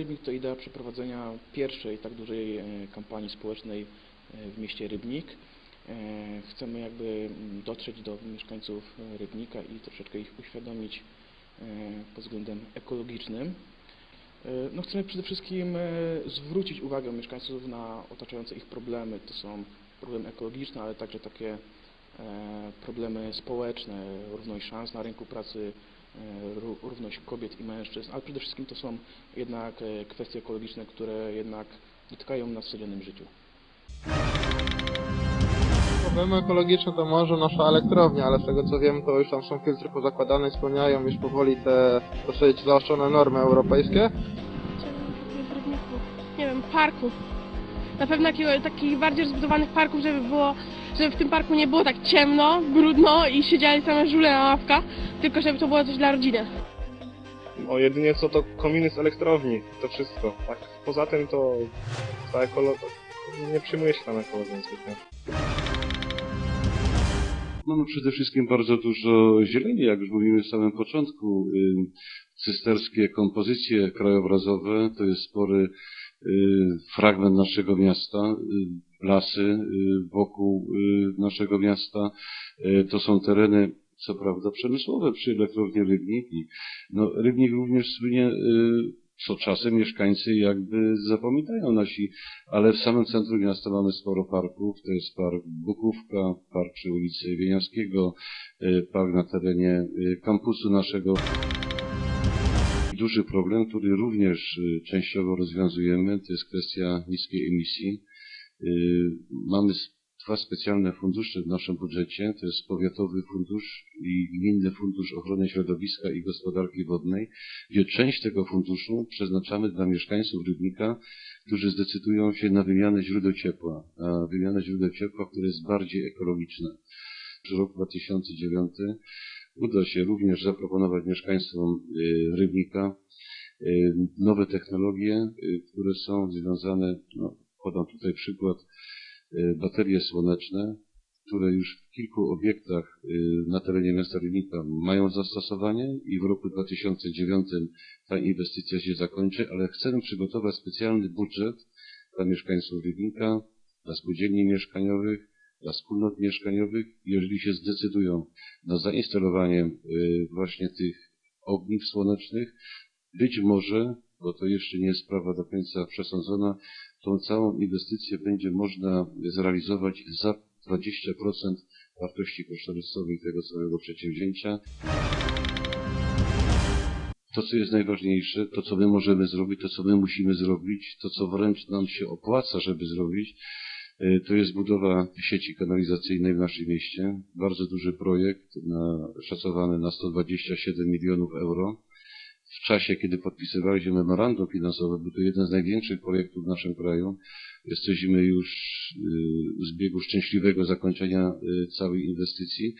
Rybnik to idea przeprowadzenia pierwszej tak dużej e, kampanii społecznej e, w mieście Rybnik. E, Chcemy jakby mm, dotrzeć do mieszkańców Rybnika i troszeczkę ich uświadomić pod względem ekologicznym. No chcemy przede wszystkim zwrócić uwagę mieszkańców na otaczające ich problemy. To są problemy ekologiczne, ale także takie problemy społeczne, równość szans na rynku pracy, równość kobiet i mężczyzn, ale przede wszystkim to są jednak e, kwestie ekologiczne, które jednak dotykają nas w codziennym życiu. Problemy ekologiczne to może nasza elektrownia, ale z tego co wiem to już tam są filtry pozakładane i spełniają już powoli te dosyć zaostrzone normy europejskie. Nie wiem, parku. Na pewno takich bardziej rozbudowanych parków, żeby było, żeby w tym parku nie było tak ciemno, brudno i siedzieli same żule na ławkach, tylko żeby to było coś dla rodziny. No jedynie co to kominy z elektrowni, to wszystko. Tak poza tym to ta ekolo... nie przyjmuje się tam ekologii zbytnio. Mamy przede wszystkim bardzo dużo zieleni, jak już mówimy w samym początku. Cysterskie kompozycje krajobrazowe to jest spory fragment naszego miasta, y, lasy y, wokół y, naszego miasta. Y, To są tereny, co prawda, przemysłowe przy elektrowni Rybnik. I, no, Rybnik również słynie, y, co czasem mieszkańcy jakby zapominają nasi ale w samym centrum miasta mamy sporo parków. To jest park Bukówka, park przy ulicy Wieniawskiego, y, park na terenie y, kampusu naszego. Duży problem, który również y, częściowo rozwiązujemy, to jest kwestia niskiej emisji. Y, Mamy dwa specjalne fundusze w naszym budżecie, to jest Powiatowy Fundusz i Gminny Fundusz Ochrony Środowiska i Gospodarki Wodnej, gdzie część tego funduszu przeznaczamy dla mieszkańców Rybnika, którzy zdecydują się na wymianę źródeł ciepła, a wymianę źródeł ciepła, które jest bardziej ekologiczne. W roku 2009 uda się również zaproponować mieszkańcom y, Rybnika y, nowe technologie, y, które są związane, no, podam tutaj przykład, baterie słoneczne, które już w kilku obiektach na terenie miasta Rybnika mają zastosowanie i w roku 2009 ta inwestycja się zakończy, ale chcemy przygotować specjalny budżet dla mieszkańców Rybnika, dla spółdzielni mieszkaniowych, dla wspólnot mieszkaniowych, jeżeli się zdecydują na zainstalowanie y, właśnie tych ogniw słonecznych, być może, bo to jeszcze nie jest sprawa do końca przesądzona, tą całą inwestycję będzie można zrealizować za 20% wartości kosztorysowej tego całego przedsięwzięcia. To, co jest najważniejsze, to, co my możemy zrobić, to, co my musimy zrobić, to, co wręcz nam się opłaca, żeby zrobić, to jest budowa sieci kanalizacyjnej w naszym mieście. Bardzo duży projekt, na, szacowany na 127 milionów euro. W czasie, kiedy podpisywaliśmy memorandum finansowe, był to jeden z największych projektów w naszym kraju. Jesteśmy już y, z biegu szczęśliwego zakończenia y, całej inwestycji.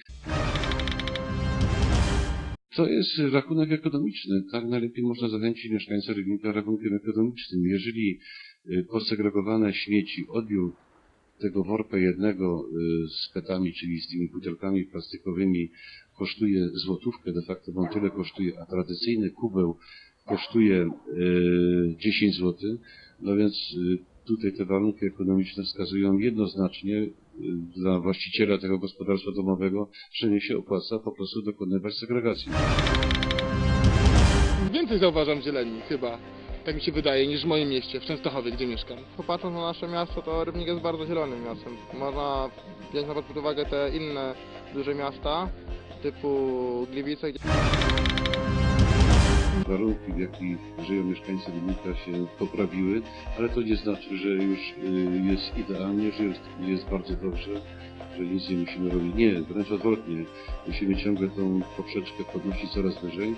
To jest rachunek ekonomiczny. Tak najlepiej można zachęcić mieszkańców Rybnika rachunkiem ekonomicznym. Jeżeli posegregowane śmieci odbiór tego worka jednego y, z petami, czyli z tymi butelkami plastikowymi kosztuje złotówkę, de facto tyle kosztuje, a tradycyjny kubeł kosztuje y, 10 zł, no więc y, tutaj te warunki ekonomiczne wskazują jednoznacznie y, dla właściciela tego gospodarstwa domowego, że nie się opłaca po prostu dokonywać segregacji. Więcej zauważam zieleni chyba, tak mi się wydaje, niż w moim mieście, w Częstochowie, gdzie mieszkam. Popatrząc na nasze miasto, to Rybnik jest bardzo zielonym miastem. Można wziąć nawet pod uwagę te inne duże miasta, typu Gliwice, gdzie warunki, w jakich żyją mieszkańcy Rybnika się poprawiły, ale to nie znaczy, że już y, jest idealnie, że jest, jest bardzo dobrze, że nic nie musimy robić. Nie, wręcz odwrotnie. Musimy ciągle tą poprzeczkę podnosić coraz wyżej.